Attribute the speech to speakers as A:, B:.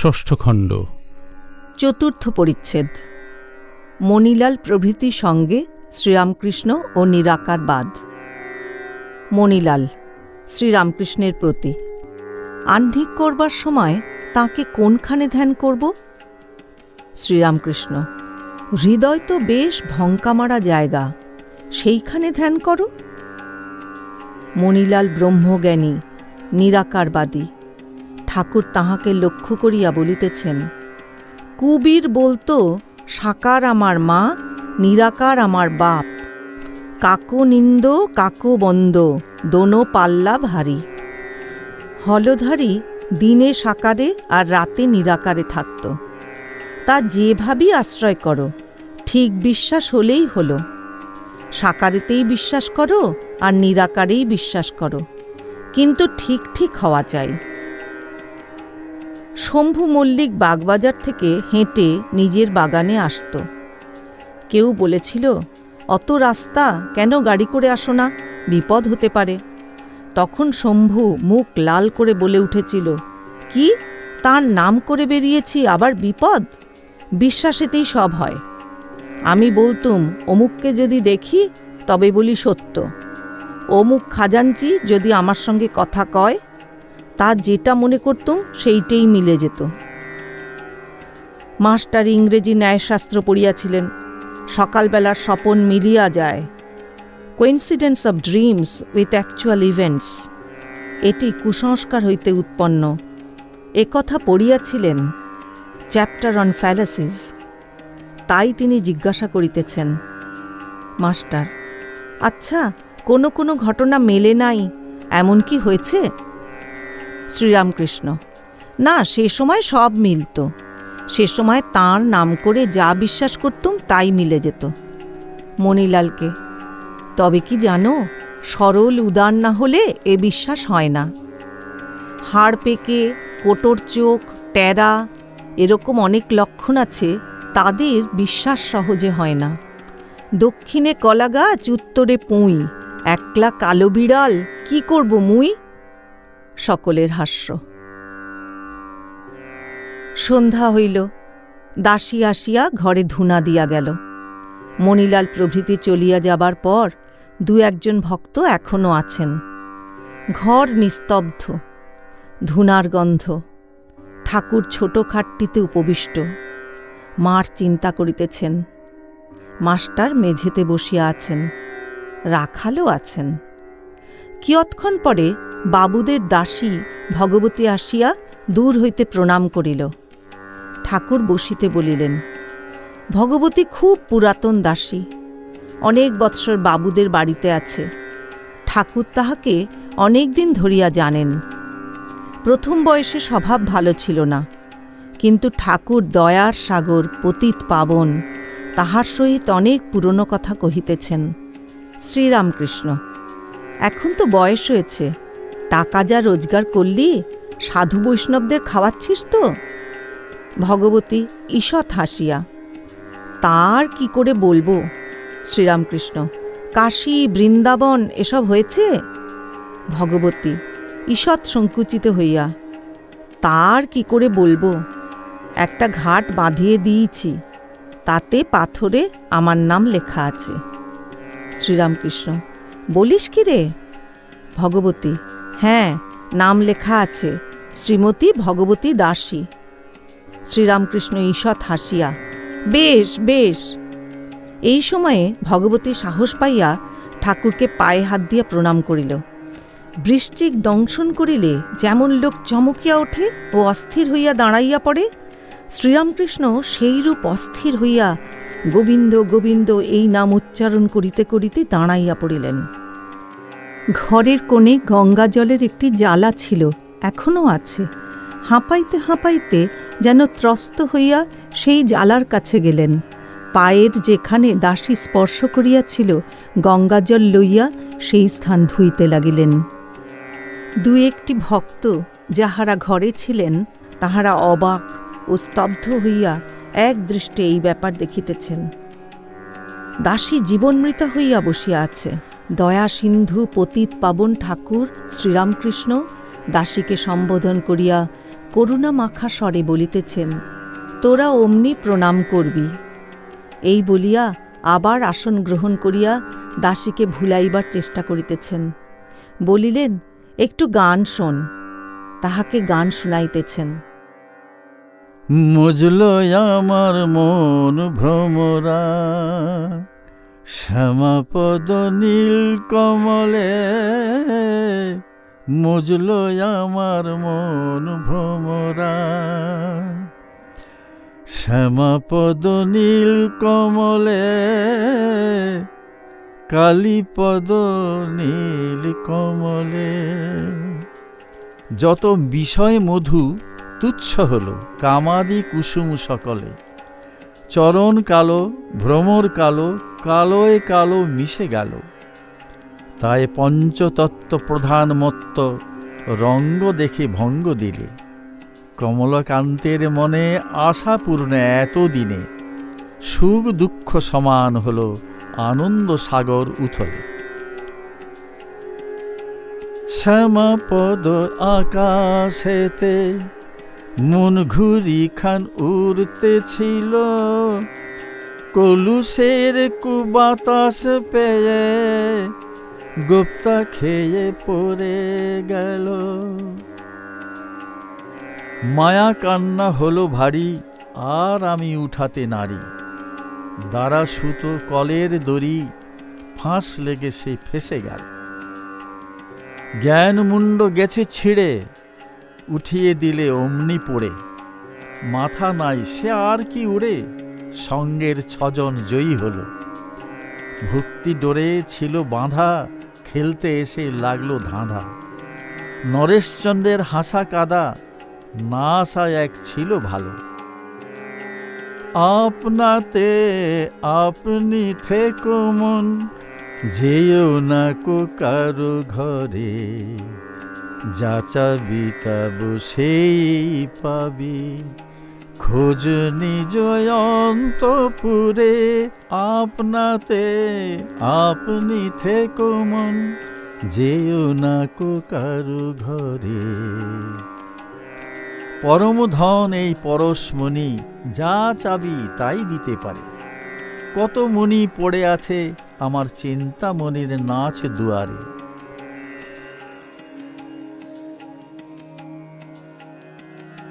A: ষষ্ঠ খণ্ড।
B: চতুর্থ পরিচ্ছেদ। মণিলাল প্রভৃতি সঙ্গে শ্রীরামকৃষ্ণ ও নিরাকারবাদ মণিলাল, শ্রীরামকৃষ্ণের প্রতি, আহ্নিক করবার সময় তাকে কোনখানে ধ্যান করব? শ্রীরামকৃষ্ণ, হৃদয় তো বেশ ভঙ্কামারা জায়গা, সেইখানে ধ্যান করো। মণিলাল ব্রহ্মজ্ঞানী নিরাকারবাদী ঠাকুর তাহাকে লক্ষ্য করিয়া বলিতেছেন, কুবীর বলতো, সাকার আমার মা, নিরাকার আমার বাপ। কাকো নিন্দ, কাকো বন্দ, দোনো পাল্লা ভারী। হলধারী দিনে সাকারে আর রাতে নিরাকারে থাকত। তা যেভাবেই আশ্রয় করো, ঠিক বিশ্বাস হলেই হলো। সাকারেতেই বিশ্বাস করো আর নিরাকারেই বিশ্বাস করো। কিন্তু ঠিক ঠিক হওয়া চাই। শম্ভু মল্লিক বাগবাজার থেকে হেঁটে নিজের বাগানে আসত। কেউ বলেছিল, অত রাস্তা কেন গাড়ি করে আসো না? বিপদ হতে পারে। তখন শম্ভু মুখ লাল করে বলে উঠেছিল, কি? তার নাম করে বেরিয়েছি, আবার বিপদ? বিশ্বাসেতেই সব হয়। আমি বলতুম, অমুককে যদি দেখি, তবে বলি সত্য। অমুক খাজাঞ্চি যদি আমার সঙ্গে কথা কয় তা যেটা মনে করতুম সেইটেই মিলে যেত। মাস্টার ইংরেজি ন্যায়শাস্ত্র পড়িয়াছিলেন। সকালবেলার স্বপন মিলিয়া যায়। Coincidence of dreams with actual events এটি কুসংস্কার হইতে উৎপন্ন। একথা পড়িয়াছিলেন চ্যাপ্টার অন ফ্যালাসিস। তাই তিনি জিজ্ঞাসা করিতেছেন, মাস্টার আচ্ছা কোনো কোনো ঘটনা মেলে নাই? এমন কি হয়েছে? শ্রীরামকৃষ্ণ। না, সে সময় সব মিলত। সে সময় তাঁর নাম করে যা বিশ্বাস করতুম তাই মিলে যেত। মণিলালকে, তবে কি জানো, সরল উদার না হলে এ বিশ্বাস হয় না। হাড় পেকে, কোটর চোখ, ট্যারা, এরকম অনেক লক্ষণ আছে, তাদের বিশ্বাস সহজে হয় না। দক্ষিণে কলা গাছ উত্তরে পুঁই, একলা কালো বিড়াল, কি করব মুই? সকলের হাস্য। সন্ধ্যা হইল, দাসী আসিয়া ঘরে ধুনা দিয়া গেল। মণিলাল প্রভৃতি চলিয়া যাবার পর দু একজন ভক্ত এখনও আছেন। ঘর নিস্তব্ধ, ধুনার গন্ধ, ঠাকুর ছোট খাটটিতে উপবিষ্ট। মার চিন্তা করিতেছেন, মাস্টার মেঝেতে বসিয়া আছেন, রাখালও আছেন। কিয়ৎক্ষণ পরে বাবুদের দাসী ভগবতী আসিয়া দূর হইতে প্রণাম করিল। ঠাকুর বসিতে বলিলেন, ভগবতী খুব পুরাতন দাসী, অনেক বৎসর বাবুদের বাড়িতে আছে। ঠাকুর তাহাকে অনেক দিন ধরিয়া জানেন। প্রথম বয়সে স্বভাব ভালো ছিল না, কিন্তু ঠাকুর দয়ার সাগর পতিত পাবন তাহার সহিত অনেক পুরনো কথা কহিতেছেন। শ্রীরামকৃষ্ণ এখন তো বয়স হয়েছে। টাকা যা রোজগার করলি, সাধু বৈষ্ণবদের খাওয়াচ্ছিস তো? ভগবতী ঈষৎ হাসিয়া, তার কি করে বলব? শ্রীরামকৃষ্ণ, কাশী, বৃন্দাবন, এসব হয়েছে? ভগবতী ঈষৎ সংকুচিত হইয়া, তার কি করে বলব? একটা ঘাট বাঁধিয়ে দিয়েছি, তাতে পাথরে আমার নাম লেখা আছে। শ্রীরামকৃষ্ণ বলিস কি রে? ভগবতী হ্যাঁ নাম লেখা আছে, শ্রীমতী ভগবতী দাসী। শ্রীরামকৃষ্ণ ঈষৎ হাসিয়া, বেশ বেশ। এই সময়ে ভগবতী সাহস পাইয়া ঠাকুরকে পায়ে হাত দিয়া প্রণাম করিল। বৃশ্চিক দংশন করিলে যেমন লোক চমকিয়া ওঠে ও অস্থির হইয়া দাঁড়াইয়া পড়ে, শ্রীরামকৃষ্ণ সেইরূপ অস্থির হইয়া গোবিন্দ গোবিন্দ, এই নাম উচ্চারণ করিতে করিতে দাঁড়াইয়া পড়িলেন। ঘরের কোণে গঙ্গা জলের একটি জ্বালা ছিল, এখনও আছে। হাঁপাইতে হাঁপাইতে যেন ত্রস্ত হইয়া সেই জ্বালার কাছে গেলেন। পায়ের যেখানে দাসী স্পর্শ করিয়াছিল গঙ্গাজল লইয়া সেই স্থান ধুইতে লাগিলেন। দু একটি ভক্ত যাহারা ঘরে ছিলেন, তাহারা অবাক ও স্তব্ধ হইয়া এক দৃষ্টে এই ব্যাপার দেখিতেছেন। দাসী জীবনমৃতা হইয়া বসিয়া আছে। দয়া সিন্ধু পতিত পাবন ঠাকুর শ্রীরামকৃষ্ণ দাসীকে সম্বোধন করিয়া করুণা মাখা স্বরে বলিতেছেন, তোরা অমনি প্রণাম করবি। এই বলিয়া আবার আসন গ্রহণ করিয়া দাসীকে ভুলাইবার চেষ্টা করিতেছেন। বলিলেন, একটু গান শোন। তাহাকে গান শুনাইতেছেন।
A: মজল আমার মন ভ্রমরা। শ্যামাপদ নীল কমলে মজল আমার মন ভ্রমরা। শ্যামাপদ নীল কমলে কালীপদ নীল কমলে। যত বিষয় মধু তুচ্ছ হল, কামাদি কুসুম সকলে। চরণ কালো, ভ্রমর কালো, কালোয় কালো মিশে গেল। তাই পঞ্চতত্ত্ব প্রধান মত্ত রঙ্গ দেখে ভঙ্গ দিলে। কমলকান্তের মনে আশাপূর্ণ এত দিনে সুখ দুঃখ সমান হল আনন্দ সাগর উথলে। শ্যামাপদ আকাশেতে মন ঘুরি খান উড়তে উড়তেছিল কলুষের কুবাতাস পেয়ে গুপ্তা খেয়ে পড়ে গেল। মায়া কান্না হলো ভারী, আর আমি উঠাতে নারী। দ্বারা সুতো কলের দড়ি, ফাঁস লেগে সে ফেসে গেল। জ্ঞান মুন্ড গেছে ছিঁড়ে উঠিয়ে দিলে অমনি পড়ে। মাথা নাই, সে আর কি উড়ে? সঙ্গের ছজন জয়ী হলো। ভক্তি ডোরে ছিল বাঁধা, খেলতে এসে লাগল ধাঁধা। নরেশচন্দ্রের হাসা কাদা, না আসা এক ছিল ভালো। আপনাতে আপনি থেকো মন, যেও না কো কারও ঘরে। যা চাবি বসেই পাবি। খোঁজ নিজ অন্তপুরে আপনাতে, আপনি থেকো মন, যেও না কো কারও ঘরে। পরমধন এই পরশমণি যা চাবি তাই দিতে পারে। কত মণি পড়ে আছে আমার চিন্তা মনির নাচ দুয়ারে।